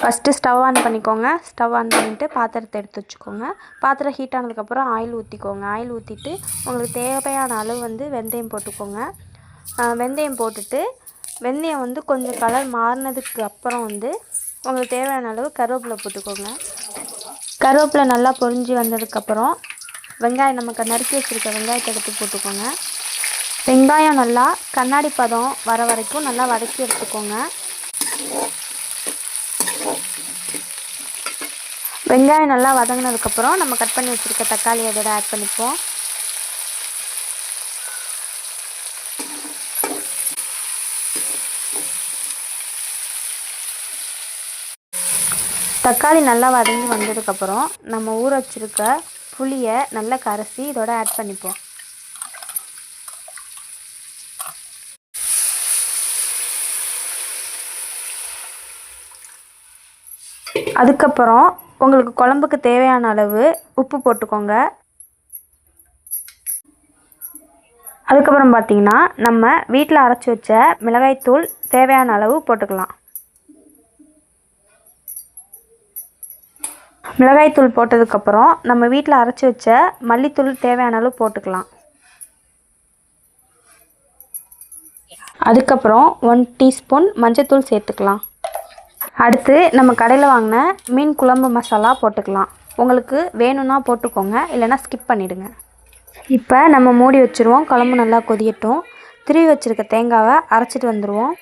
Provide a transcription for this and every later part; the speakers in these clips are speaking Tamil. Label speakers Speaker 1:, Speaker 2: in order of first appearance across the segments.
Speaker 1: ஃபஸ்ட்டு ஸ்டவ் ஆன் பண்ணிக்கோங்க. ஸ்டவ் ஆன் பண்ணிவிட்டு பாத்திரத்தை எடுத்து வச்சுக்கோங்க. பாத்திரம் ஹீட் ஆனதுக்கப்புறம் ஆயில் ஊற்றிக்கோங்க ஆயில் ஊற்றிட்டு உங்களுக்கு தேவையான அளவு வந்து வெந்தயம் போட்டுக்கோங்க. வெந்தயம் போட்டுட்டு வெந்தயம் வந்து கொஞ்சம் கலர் மாறினதுக்கு அப்புறம் வந்து உங்களுக்கு தேவையான அளவு கருவேப்பிலை போட்டுக்கோங்க. கருவேப்பிலை நல்லா பொரிஞ்சு வந்ததுக்கப்புறம் வெங்காயம் நமக்கு நறுக்கி வச்சுருக்க வெங்காயத்தை எடுத்து போட்டுக்கோங்க. வெங்காயம் நல்லா கண்ணாடி பதம் வர வரைக்கும் நல்லா வதக்கி எடுத்துக்கோங்க. வெங்காயம் நல்லா வதங்கினதுக்கப்புறம் நம்ம கட் பண்ணி வச்சுருக்க தக்காளி அதோட ஆட் பண்ணிப்போம். தக்காளி நல்லா வதங்கி வந்ததுக்கப்புறம் நம்ம ஊற வச்சுருக்க புளியை நல்லா கரைசி இதோட ஆட் பண்ணிப்போம். அதுக்கப்புறம் உங்களுக்கு குழம்புக்கு தேவையான அளவு உப்பு போட்டுக்கோங்க. அதுக்கப்புறம் பார்த்திங்கன்னா நம்ம வீட்டில் அரைச்சி வச்ச மிளகாய்த்தூள் தேவையான அளவு போட்டுக்கலாம். மிளகாய்த்தூள் போட்டதுக்கப்புறம் நம்ம வீட்டில் அரைச்சி வச்ச மல்லித்தூள் தேவையான அளவு போட்டுக்கலாம். அதுக்கப்புறம் ஒன் டீஸ்பூன் மஞ்சத்தூள் சேர்த்துக்கலாம். அடுத்து நம்ம கடையில் வாங்கின மீன் குழம்பு மசாலா போட்டுக்கலாம். உங்களுக்கு வேணும்னா போட்டுக்கோங்க இல்லைனா ஸ்கிப் பண்ணிவிடுங்க இப்போ நம்ம மூடி வச்சுருவோம் குழம்பு நல்லா கொதியட்டும். திருவி வச்சுருக்க தேங்காவை அரைச்சிட்டு வந்துடுவோம்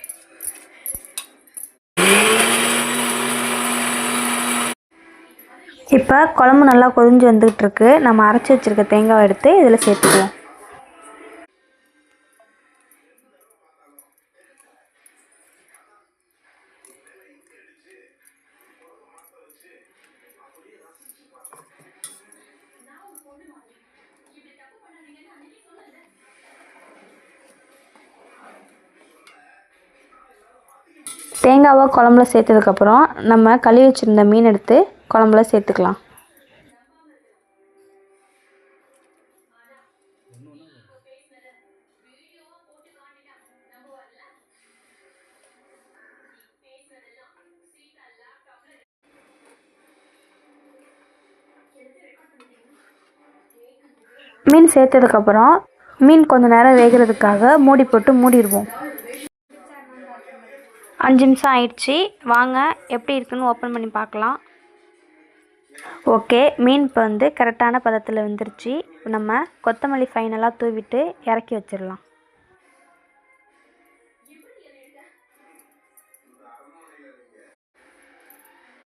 Speaker 1: இப்போ குழம்பு நல்லா கொதிஞ்சு வந்துகிட்ருக்கு நம்ம அரைச்சி வச்சுருக்க தேங்காவை எடுத்து இதில் சேர்த்துக்குவோம். தேங்காவை குழம்புல சேர்த்ததுக்கப்புறம் நம்ம கழுவி வச்சுருந்த மீன் எடுத்து குழம்புல சேர்த்துக்கலாம். மீன் சேர்த்ததுக்கப்புறம் மீன் கொஞ்சம் நேரம் வேகிறதுக்காக மூடி போட்டு மூடிடுவோம். அஞ்சு நிமிஷம் ஆயிடுச்சு. வாங்க எப்படி இருக்குன்னு ஓப்பன் பண்ணி பார்க்கலாம். ஓகே மீன் இப்போ வந்து கரெக்டான பதத்தில் வந்துருச்சு. நம்ம கொத்தமல்லி ஃபைனலாக தூவிட்டு இறக்கி வச்சிடலாம்.